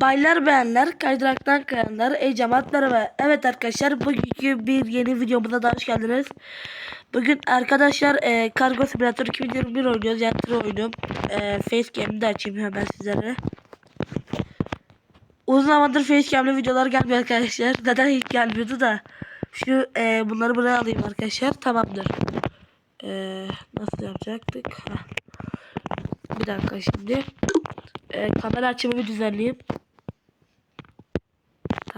Baylar beğenler, kaydıraktan kayanlar, ey cemaatler ve evet arkadaşlar bugünkü bir yeni videomuza daha hoş geldiniz. Bugün arkadaşlar e, Kargo Simulator 2021 oynuyoruz. Yani tır oyunu. E, Facecam'ı da açayım hemen sizlere. Uzun zamandır Facecam'lı videolar gelmiyor arkadaşlar. Neden hiç gelmiyordu da. Şu e, bunları buraya alayım arkadaşlar. Tamamdır. E, nasıl yapacaktık? Heh. Bir dakika şimdi. E, kamera açımı düzenleyeyim.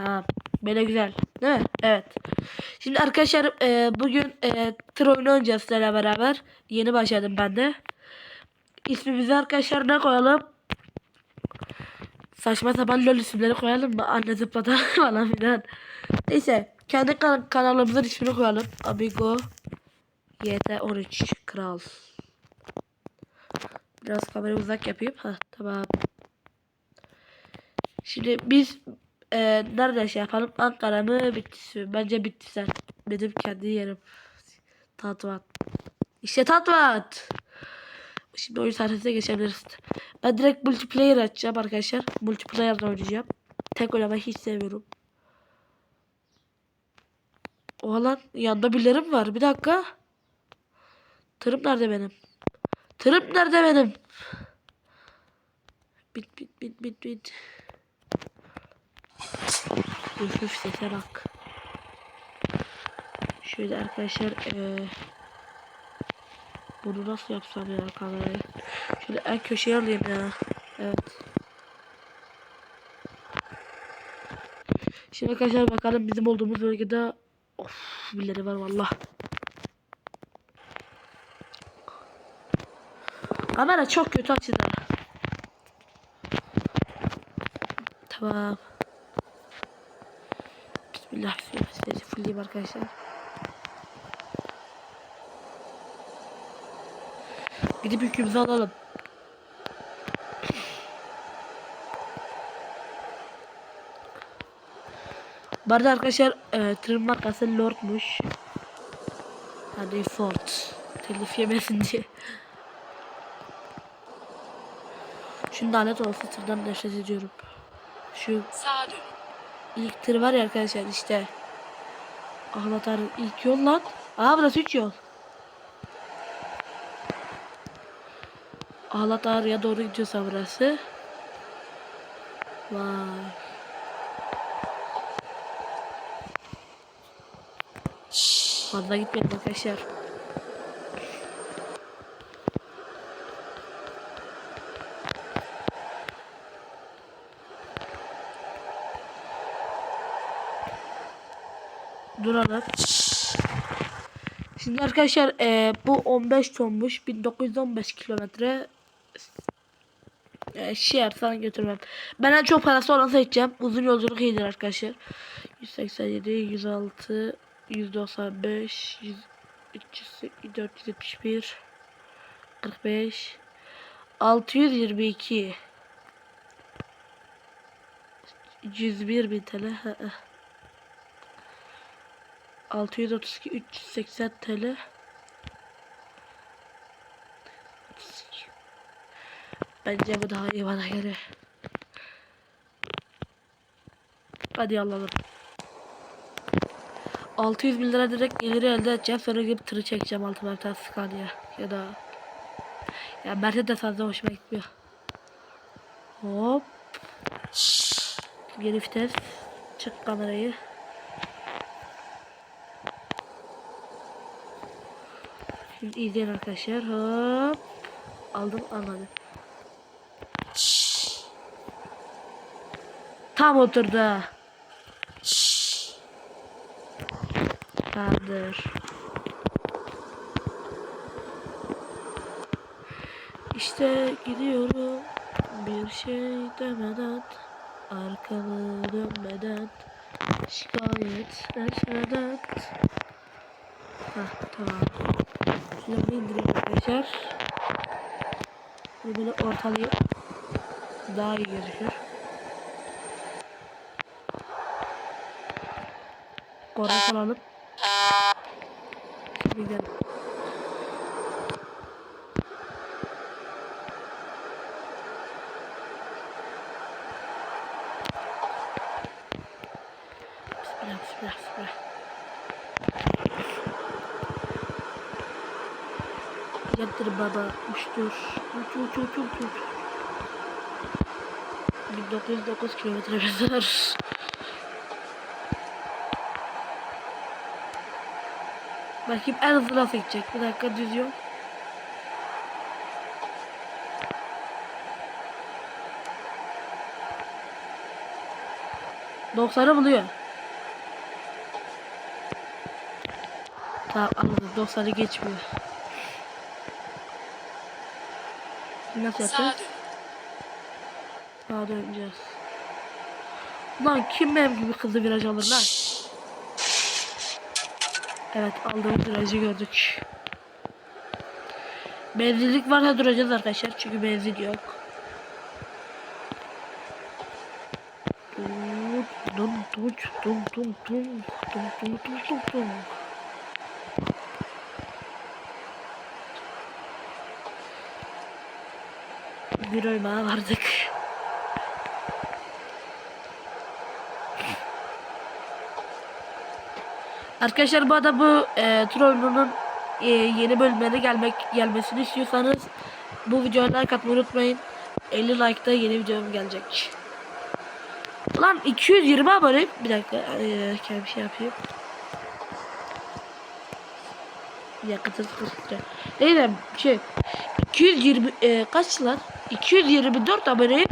Tamam. Böyle güzel. Değil mi? Evet. Şimdi arkadaşlar e, bugün e, tır oyunu oynayacağız sizlerle beraber. Yeni başladım ben de. İsmimizi arkadaşlar ne koyalım? Saçma sapan lol isimleri koyalım mı? Anne zıplata falan filan. Neyse. Kendi kan kanalımızın ismini koyalım. Amigo YT13 Kral. Biraz kamerayı uzak yapayım. Ha tamam. Şimdi biz e, nerede şey yapalım? Ankara mı Bitlis? Bence Bitlis'ten. Benim kendi yerim. Tatvat. İşte Tatvat. Şimdi oyun sahnesine geçebiliriz. Ben direkt multiplayer açacağım arkadaşlar. Multiplayer'da oynayacağım. Tek oynamayı hiç sevmiyorum. Oha lan yanında birilerim var. Bir dakika. Tırım nerede benim? Tırım nerede benim? Bit bit bit bit bit. Üf üf sese bak. Şöyle arkadaşlar eee bunu nasıl yapsam ya kamerayı? Şöyle en köşeye alayım ya. Evet. Şimdi arkadaşlar bakalım bizim olduğumuz bölgede of birileri var valla. Kamera çok kötü açıda. Tamam. Bismillah. Fulleyim arkadaşlar. Gidip yükümüzü alalım. Bu arada arkadaşlar e, tırın markası Lord'muş. Hani Ford. Telif yemesin diye. Şu lanet olası tırdan nefret ediyorum. Şu dön. ilk tır var ya arkadaşlar işte. Ahlatların ilk yol lan. Aa burası 3 yol. Ahlat Ağrı'ya doğru gidiyorsa burası. Vay. Fazla gitmeyin arkadaşlar. Duralım. Şimdi arkadaşlar e, bu 15 tonmuş 1915 kilometre e, şey yapsan götürmem. Ben en çok parası olan seçeceğim. Uzun yolculuk iyidir arkadaşlar. 187, 106, 195, 100, 300, 471, 45, 622, 101 bin TL. Ha, ha. 632 380 TL. Bence bu daha iyi bana göre. Hadi alalım. 600 bin lira direkt geliri elde edeceğim. Sonra gidip tırı çekeceğim altıma bir Scania. Ya da ya Mercedes fazla hoşuma gitmiyor. Hop. Geri vites. Çık kamerayı. Şimdi izleyin arkadaşlar. Hop. Aldım anladım. Tam oturdu. Tamamdır. İşte gidiyorum bir şey demeden arkamı dönmeden şikayet etmeden Hah tamam. Silahı indireyim arkadaşlar. Bunu böyle ortalayıp daha iyi gözükür. Korna alalım. Şimdi gidelim. Bismillah, bismillah. Yattır baba, uçtur. Uç, uç, uç, uç, uç. 1909 kilometre kadar. Bakayım en hızlı nasıl gidecek. Bir dakika düz yol. Doksanı buluyor. Tamam anladım. 90'ı geçmiyor. Nasıl yapacağız? Sağa döneceğiz. Lan kim benim gibi hızlı viraj alır lan? Evet aldığımız virajı gördük. Benzinlik varsa duracağız arkadaşlar çünkü benzin yok. Dum dum dum dum dum dum dum dum dum dum. Bir oymağa vardık. Arkadaşlar bu arada bu e, Troll'un e, yeni bölümlerine gelmek gelmesini istiyorsanız bu videoya like atmayı unutmayın. 50 like'da yeni videom gelecek. Lan 220 abone. Bir dakika. E, bir şey yapayım. Bir dakika tız. Neyse şey 220 e, kaç lan? 224 abone.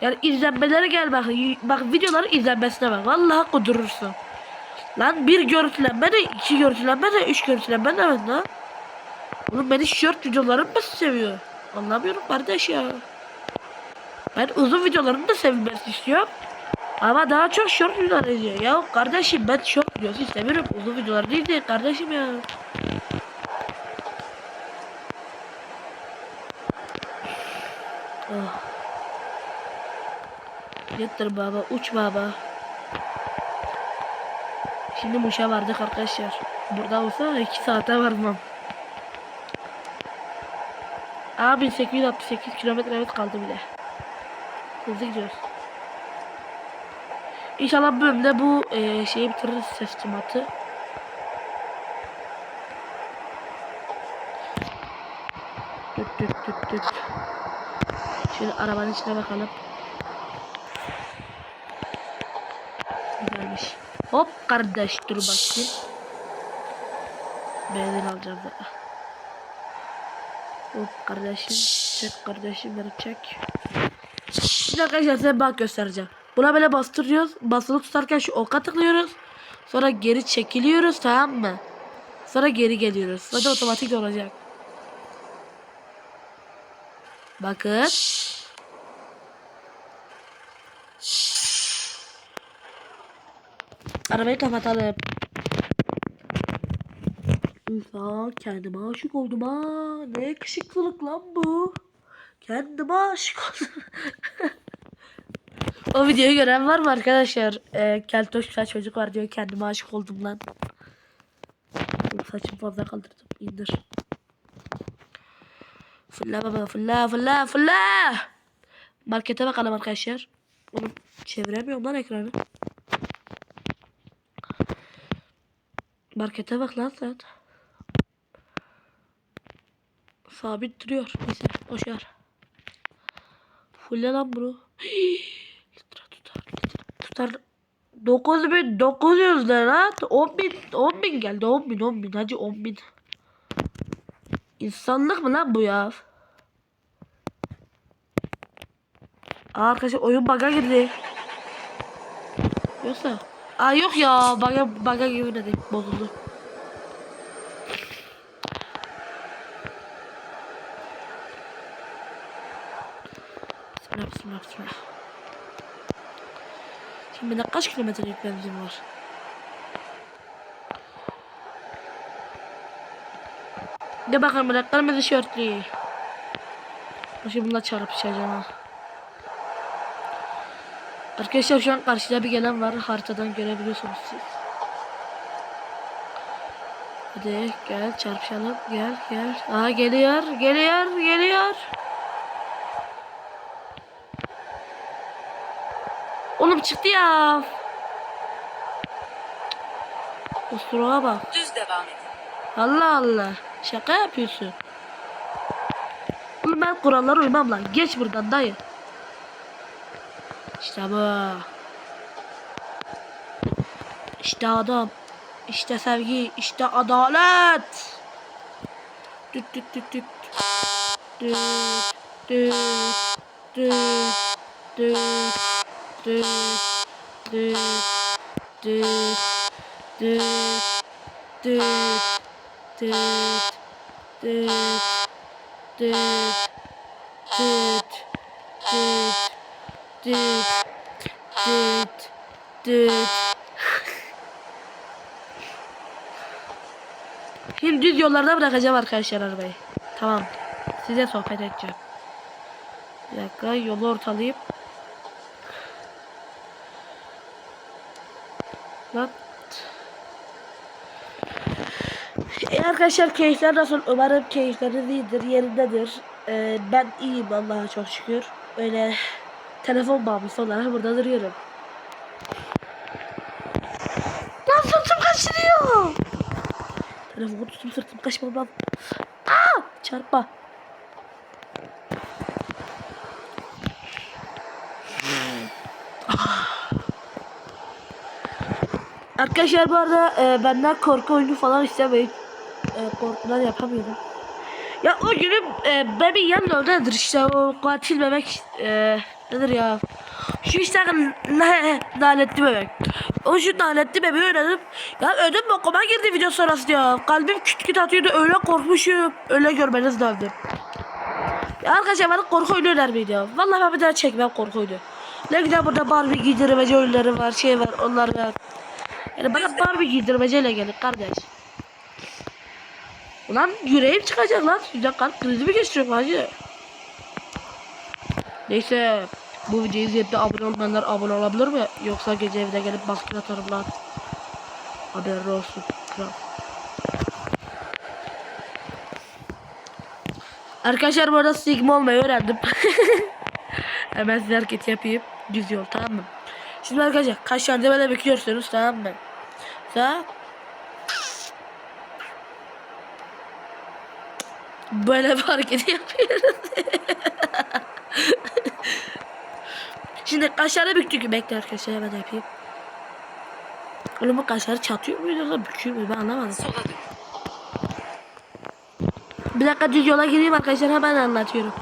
Yani izlenmelere gel bak. Bak videoların izlenmesine bak. Vallahi kudurursun. Lan bir görüntülenme de, iki görüntülenme de, üç görüntülenme de ben lan. Oğlum beni short videolarım mı seviyor? Anlamıyorum kardeş ya. Ben uzun videolarımı da sevilmesini istiyorum. Ama daha çok short videolar izliyor. Ya kardeşim ben short videosu istemiyorum. Uzun videolar değil de kardeşim ya. Yeter baba, uç baba. Şimdi Muş'a vardık arkadaşlar. Burada olsa 2 saate varmam. Abi 868 kilometre evet kaldı bile. Hızlı gidiyoruz. İnşallah bölümde bu e, şeyi bitiririz teslimatı. Düt düt düt düt. Şöyle arabanın içine bakalım. Güzelmiş. Hop kardeş dur bakayım. Benzin alacağım da. Hop kardeşim. Çek kardeşim beni çek. Şimdi arkadaşlar size bak göstereceğim. Buna böyle bastırıyoruz. Basılı tutarken şu oka tıklıyoruz. Sonra geri çekiliyoruz tamam mı? Sonra geri geliyoruz. Sonra otomatik olacak. Bakın. Arabayı kapatalım. Üfa kendime aşık oldum ha. Ne yakışıklılık lan bu. Kendime aşık oldum. o videoyu gören var mı arkadaşlar? Ee, keltoş güzel çocuk var diyor kendime aşık oldum lan. Saçımı fazla kaldırdım. İndir. Fırla baba fırla fırla fırla. Markete bakalım arkadaşlar. Oğlum çeviremiyorum lan ekranı. Markete bak lan sen. Sabit duruyor. Neyse boşver. Fulle lan bunu. litre tutar litre tutar. 9900 lira. 10.000 10.000 geldi 10.000 10.000 hacı 10.000. İnsanlık mı lan bu ya? Aa, arkadaşlar oyun bug'a girdi. Yoksa. Aa yok ya bug'a bug'a girmedi. Bozuldu. Bismillah bismillah bismillah. Şimdi kaç kilometrelik benzin var? De bakalım bırak kırmızı şortlu. Şimdi bununla çarpışacağım ha. Arkadaşlar şu an karşıda bir gelen var. Haritadan görebiliyorsunuz siz. Hadi gel çarpışalım. Gel gel. Aa geliyor. Geliyor. Geliyor. Oğlum çıktı ya. Kusura bak. Düz devam edin. Allah Allah. Şaka yapıyorsun. Oğlum ben kurallara uymam lan. Geç buradan dayı. İşte bu. İşte adam. İşte sevgi. İşte adalet. Düt düt düt düt. Düt düt düt düt düt düt düt düt düt düt düt düt düt Şimdi düz yollarda bırakacağım arkadaşlar arabayı. Tamam. Size sohbet edeceğim. Bir dakika yolu ortalayıp. Lan. E arkadaşlar keyifler nasıl? Umarım keyifleriniz iyidir, yerindedir. Ee, ben iyiyim Allah'a çok şükür. Öyle telefon bağımlısı olarak burada duruyorum. Lan sırtım kaşınıyor. Telefonu tutup sırtım kaşımam lan. Aa! Çarpma. Arkadaşlar bu arada e, benden korku oyunu falan istemeyin. E, korkudan yapamıyorum. Ya o günüm e, bebeğin yanında oradadır işte o katil bebek e, nedir ya? Şu işte ne lanetli bebek. O şu lanetli bebeği oynadım. Ya ödüm bokuma girdi video sonrası ya. Kalbim küt küt atıyordu öyle korkmuşum. Öyle görmeniz lazım. Ya arkadaşlar bana korku oyunu önermeyin ya. Vallahi ben bir daha çekmem korku oyunu. Ne güzel burada Barbie giydirmece oyunları var şey var onlar var. Yani bana Barbie giydirmeceyle gelin kardeş. Ulan yüreğim çıkacak lan. Sizden kalp krizi mi geçiriyorum hacı? Neyse. Bu videoyu izleyip de abone olmayanlar abone olabilir mi? Yoksa gece evde gelip baskın atarım lan. Haberli olsun. Kral. Arkadaşlar bu arada sigma olmayı öğrendim. Hemen size hareket yapayım. Düz yol tamam mı? Şimdi arkadaşlar kaç yerde böyle bekliyorsunuz tamam mı? Sağ. Böyle bir hareket yapıyoruz. Şimdi kaşları büktük. Bekle arkadaşlar hemen yapayım. Oğlum bu kaşları çatıyor muydu yoksa büküyor mu ben anlamadım. Sola. Bir dakika düz yola gireyim arkadaşlar hemen anlatıyorum.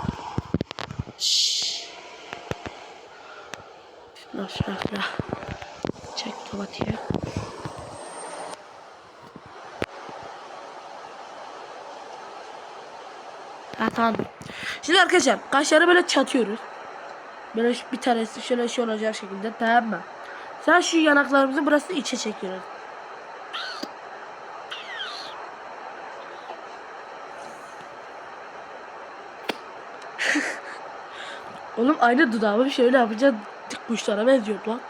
Tamam. Şimdi arkadaşlar kaşları böyle çatıyoruz. Böyle bir tanesi şöyle şey olacak şekilde tamam mı? Sen şu yanaklarımızı burası içe çekiyoruz. Oğlum aynı dudağımı şöyle yapınca dik kuşlara benziyor lan.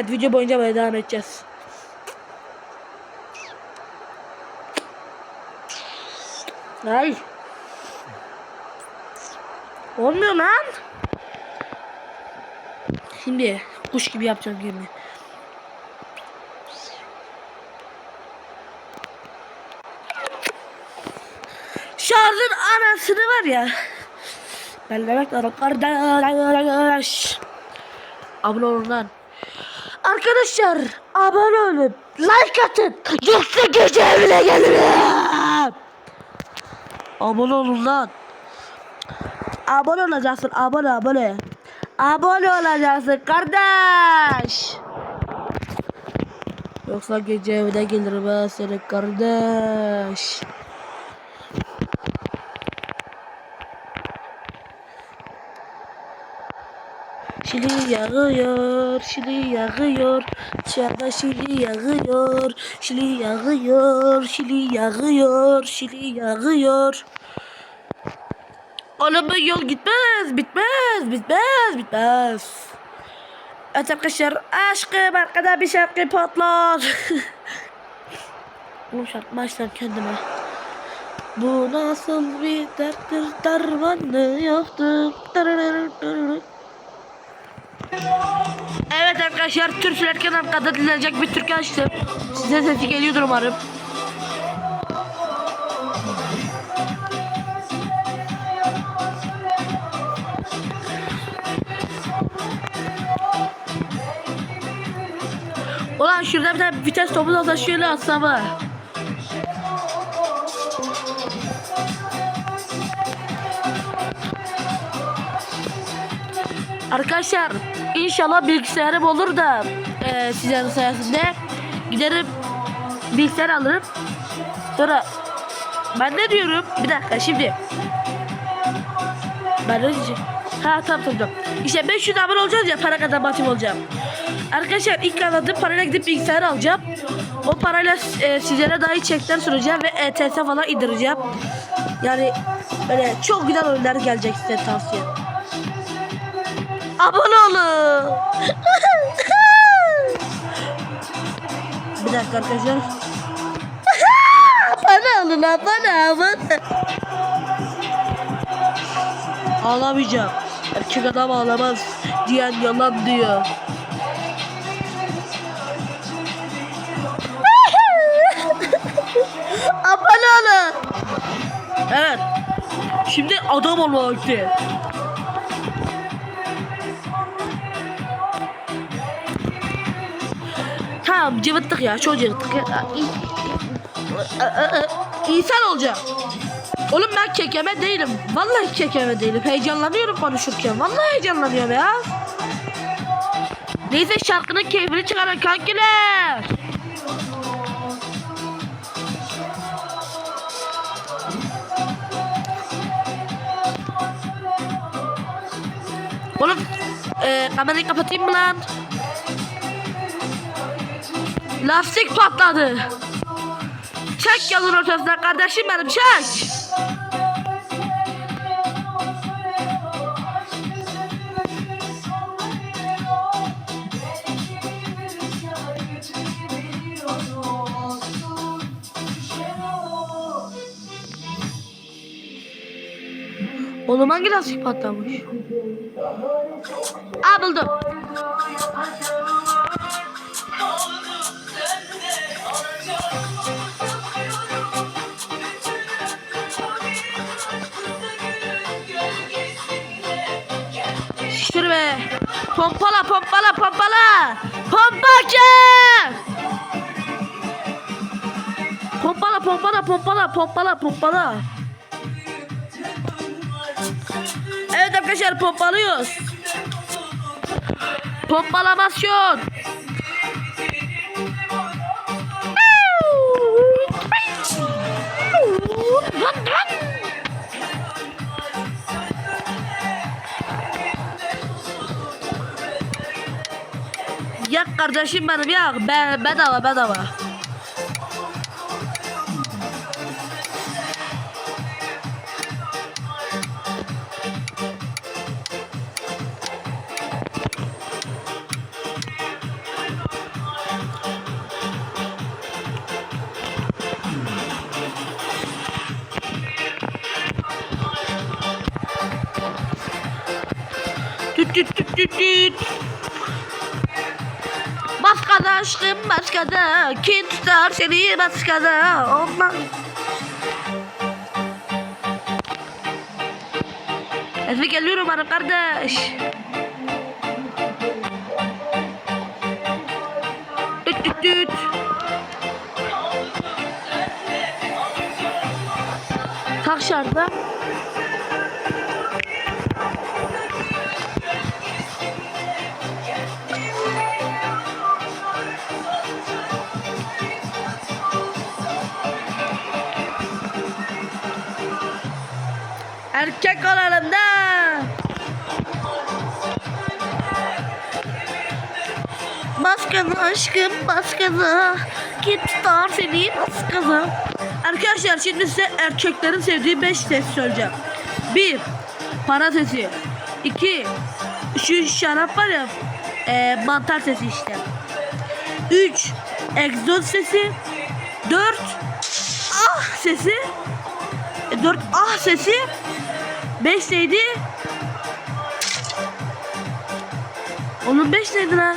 Evet video boyunca böyle devam edeceğiz. Ay. Olmuyor lan. Şimdi kuş gibi yapacağım yerini. Şarjın anasını var ya. Ben demek kardeş. Abone olun lan. Arkadaşlar abone olun. Like atın. Yoksa gece evine gelirim. Abone olun lan. Abone olacaksın abone abone. Abone olacaksın kardeş. Yoksa gece evine gelirim ben senin kardeş. Şili yağıyor, şili yağıyor, dışarıda şili yağıyor, şili yağıyor, şili yağıyor, şili yağıyor. Bu yol gitmez, bitmez, bitmez, bitmez. Evet arkadaşlar, aşkım arkada bir şarkı patlar. Oğlum şarkı başlar kendime. Bu nasıl bir derttir dermanı yoktur. Evet arkadaşlar Türk Flerken Arkada dinlenecek bir Türk açtım. Size sesi geliyordur umarım. Ulan şurada bir tane vites topu da şöyle atsam ha. Arkadaşlar inşallah bilgisayarım olur da e, sizlerin sayesinde giderim bilgisayar alırım. Sonra ben ne diyorum? Bir dakika şimdi. Ben ne diyeceğim? Ha tamam tamam tamam. İşte 500 abone olacağız ya para kazanmak olacağım. Arkadaşlar ilk kazandığım parayla gidip bilgisayar alacağım. O parayla e, sizlere daha iyi çekler sunacağım ve ETS falan indireceğim. Yani böyle çok güzel oyunlar gelecek size tavsiye. Abone olun. Bir dakika arkadaşlar. abone olun abone abone. Ağlamayacağım. Erkek adam ağlamaz diyen yalan diyor. abone olun. Evet. Şimdi adam olma vakti. Tamam cıvıttık ya çok cıvıttık ya. İnsan olacağım. Oğlum ben kekeme değilim. Vallahi kekeme değilim. Heyecanlanıyorum konuşurken. Vallahi heyecanlanıyorum ya. Neyse şarkının keyfini çıkarın kankiler. Oğlum e, kamerayı kapatayım mı lan? Lastik patladı. Çek yolun ortasına kardeşim benim çek. Oğlum hangi lastik patlamış? Aa buldum. Pompala pompala pompala. Pompacı. Pompala pompala pompala pompala pompala. Evet arkadaşlar pompalıyoruz. Pompalamasyon. Kardeşim benim yak. Be bedava bedava. Aşkım baskada Kim tutar seni baskada Olmaz. Efe geliyorum bana kardeş. Düt düt düt. Tak Erkek olalım da. Baskını aşkım baskını. Git tutar seni baskını. Arkadaşlar şimdi size erkeklerin sevdiği 5 ses söyleyeceğim. 1. Para sesi. 2. Şu şarap var ya e, mantar sesi işte. 3. Egzoz sesi. 4. Ah sesi. 4 ah sesi 5 neydi? Onun 5 neydi lan?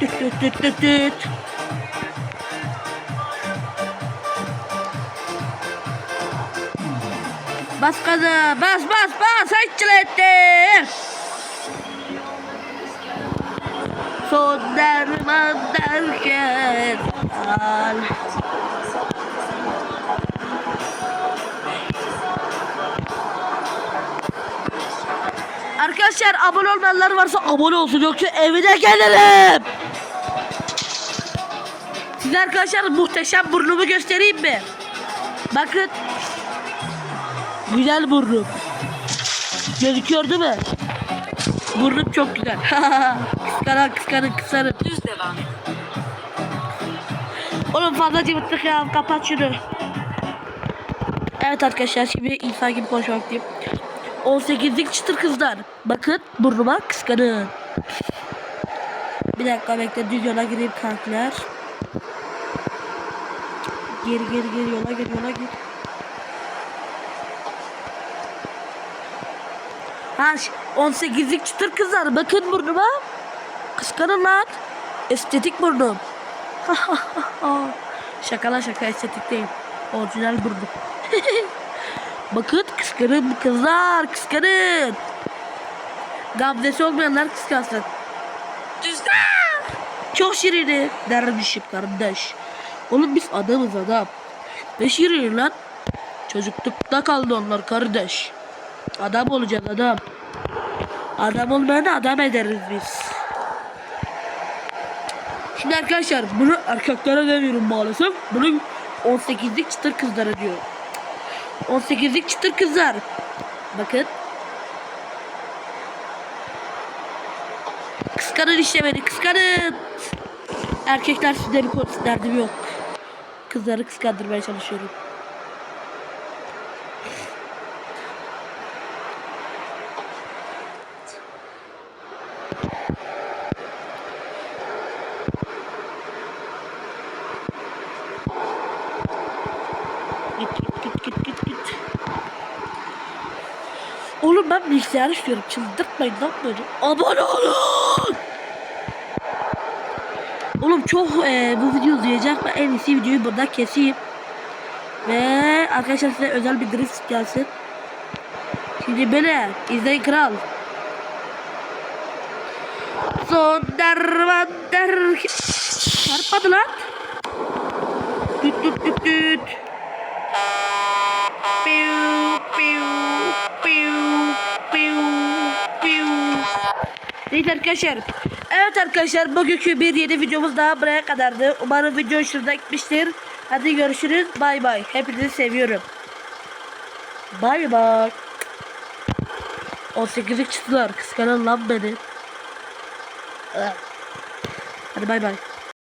Düt düt düt düt düt. Bas gaza bas bas bas açılete. Son derman derken al. Arkadaşlar abone olmayanlar varsa abone olsun yoksa evine gelirim. Size arkadaşlar muhteşem burnumu göstereyim mi? Bakın. Güzel burnum. Gözüküyor değil mi? Burnum çok güzel. kıskanın kıskanın kıskanın. Düz devam. Oğlum fazla cıvıttık ya kapat şunu. Evet arkadaşlar şimdi insan gibi konuşmak diyeyim. 18'lik çıtır kızlar. Bakın burnuma kıskanın. Bir dakika bekle düz yola gireyim kankiler. Geri geri geri yola gir yola gir. Ha ş- 18'lik çıtır kızlar bakın burnuma. Kıskanın lan. Estetik burnum. Şakala şaka estetik değil. Orijinal burnum. bakın kıskanın kızlar kıskanın. Gamzesi olmayanlar kıskansın. Düz Çok şirini dermişim kardeş. Oğlum biz adamız adam. Ne şirin lan? Çocuklukta kaldı onlar kardeş. Adam olacağız adam. Adam olmayanı adam ederiz biz. Şimdi arkadaşlar bunu erkeklere demiyorum maalesef. Bunu 18'lik çıtır kızlara diyor. 18'lik çıtır kızlar. Bakın. Kıskanın işte beni kıskanın. Erkekler sizde bir konu derdim yok. Kızları kıskandırmaya çalışıyorum. Git git git git git git. Bilgisayar istiyorum. Çıldırtmayın lan beni. Abone olun. Oğlum çok e, bu video uzayacak. Ben en iyisi videoyu burada keseyim. Ve arkadaşlar size özel bir drift gelsin. Şimdi böyle izleyin kral. Son derman der... Çarpmadı lan. Düt düt düt düt. Neyse arkadaşlar. Evet arkadaşlar bugünkü bir yeni videomuz daha buraya kadardı. Umarım video hoşunuza gitmiştir. Hadi görüşürüz. Bay bay. Hepinizi seviyorum. Bay bay. 18'lik çıktılar. Kıskanın lan beni. Hadi bay bay.